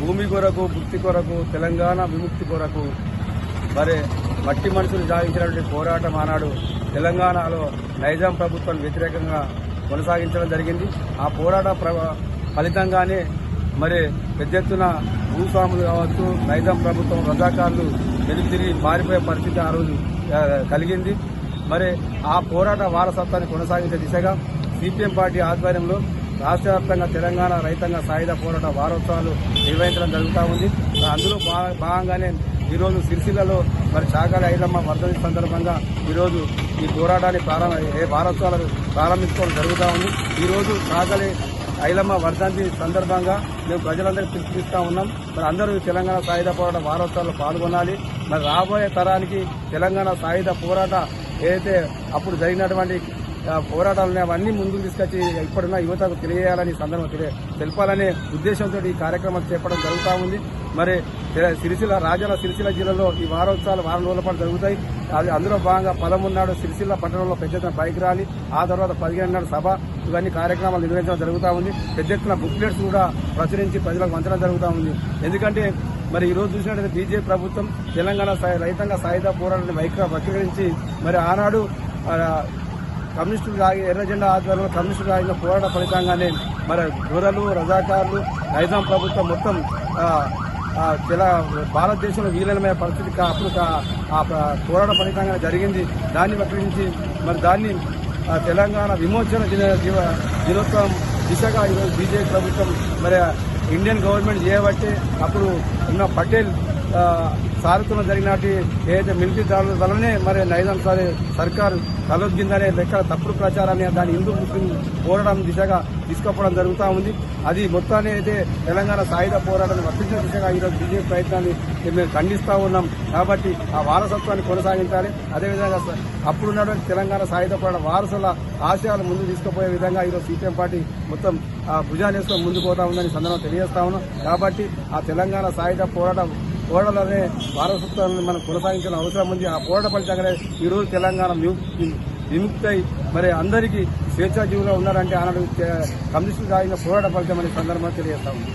భూమి కొరకు భుక్తి కొరకు తెలంగాణ విముక్తి కొరకు మరి మట్టి మనుషులు సాగించినటువంటి పోరాటం ఆనాడు తెలంగాణలో నైజాం ప్రభుత్వం వ్యతిరేకంగా కొనసాగించడం జరిగింది. ఆ పోరాట ప్ర- ఫలితంగానే మరి పెద్ద ఎత్తున భూస్వాములు కావచ్చు నైజాం ప్రభుత్వం రజాకారులు వెనుక తిరిగి మారిపోయే పరిస్థితి ఆ రోజు కలిగింది. మరి ఆ పోరాట వారసత్వాన్ని కొనసాగించే దిశగా సిపిఎం పార్టీ ఆధ్వర్యంలో రాష్ట్ర వ్యాప్తంగా తెలంగాణ రైతాంగ సాయుధ పోరాట వారోత్సవాలు నిర్వహించడం జరుగుతూ ఉంది. అందులో భాగంగానే ఈరోజు సిరిసిల్లలో మరి చాకలి ఐలమ్మ వర్ధని సందర్భంగా ఈరోజు ఈ పోరాటాన్ని ప్రారంభ ఏ వారోత్సవాలు ప్రారంభించుకోవడం జరుగుతూ ఉంది. ఈరోజు చాకలి ఐలమ్మ వర్ధంతి సందర్భంగా మేము ప్రజలందరికీ పిలుపునిస్తా ఉన్నాం. మరి అందరూ తెలంగాణ సాయుధ పోరాట వారోత్సవాల్లో పాల్గొనాలి. మరి రాబోయే తరానికి తెలంగాణ సాయుధ పోరాట ఏదైతే అప్పుడు జరిగినటువంటి పోరాటాలని అవన్నీ ముందుకు తీసుకొచ్చి ఇప్పుడున్న యువతకు తెలియజేయాలని ఈ సందర్భం తెలియ తెలపాలనే ఉద్దేశంతో ఈ కార్యక్రమం చేపడం జరుగుతూ ఉంది మరి సిరిసిల్ల రాజన్న సిరిసిల్ల జిల్లాలో ఈ వారోత్సవాలు వారం రోజుల పాటు జరుగుతాయి అది అందులో భాగంగా పదమూడు సిరిసిల్ల పట్టణంలో పెద్ద ఎత్తున బైక్ ర్యాలీ ఆ తర్వాత పదిహేను నాడు సభ ఇవన్నీ కార్యక్రమాలు నిర్వహించడం జరుగుతూ ఉంది పెద్ద ఎత్తున బుక్లెట్స్ కూడా ప్రచురించి ప్రజలకు పంచడం జరుగుతూ ఉంది ఎందుకంటే మరి ఈ రోజు చూసినట్లయితే బీజేపీ ప్రభుత్వం తెలంగాణ రైతంగా రైతాంగ సాయుధ పోరాటాన్ని వైఖ వక్రీకరించి మరి ఆనాడు కమ్యూనిస్టులు రాగి ఎర్ర జెండా ఆధ్వర్యంలో కమ్యూనిస్టులు రాగిన పోరాట ఫలితంగానే మరి గొర్రెలు రజాకారులు నైజాం ప్రభుత్వం మొత్తం తెల భారతదేశంలో వీలనమైన పరిస్థితి కా- అప్పుడు ఆ పోరాట ఫలితంగా జరిగింది. దాన్ని వక్రించి మరి దాన్ని తెలంగాణ విమోచన దిన దినోత్సవం దిశగా ఈరోజు బీజేపీ ప్రభుత్వం మరి ఇండియన్ గవర్నమెంట్ చేయబట్టి అప్పుడు ఉన్న పటేల్ సారథ్యంలో జరిగినటి ఏదైతే మిలిటరీ దాడుల వల్లనే మరి నైజాం సారి సర్కారు తలొగ్గిందనే లెక్క తప్పుడు ప్రచారాన్ని దాని హిందూ ముస్లిం పోరాటం దిశగా తీసుకుపోవడం జరుగుతూ ఉంది. అది మొత్తాన్ని అయితే తెలంగాణ సాయుధ పోరాటాన్ని వర్తించిన దిశగా ఈరోజు బీజేపీ ప్రయత్నాన్ని మేము ఖండిస్తూ ఉన్నాం. కాబట్టి ఆ వారసత్వాన్ని కొనసాగించాలి. అదేవిధంగా అప్పుడున్నటువంటి తెలంగాణ సాయుధ పోరాట వారసుల ఆశయాలు ముందు తీసుకుపోయే విధంగా ఈరోజు సీపీఎం పార్టీ మొత్తం ఆ, ముందుకు పోతా ఉందని సందర్భం తెలియజేస్తా ఉన్నాం. కాబట్టి ఆ తెలంగాణ సాయుధ పోరాటం పోరాటాలనే వారసత్వాన్ని మనం కొనసాగించిన అవసరం ఉంది. ఆ పోరాట ఫలితంగానే ఈరోజు తెలంగాణ విము- విముక్తై మరి అందరికీ స్వేచ్ఛాజీవులుగా ఉన్నారంటే ఆనాడు కమ్యూనిస్టులు సాగిన పోరాట ఫలితం అనే సందర్భంగా తెలియజేస్తా ఉంది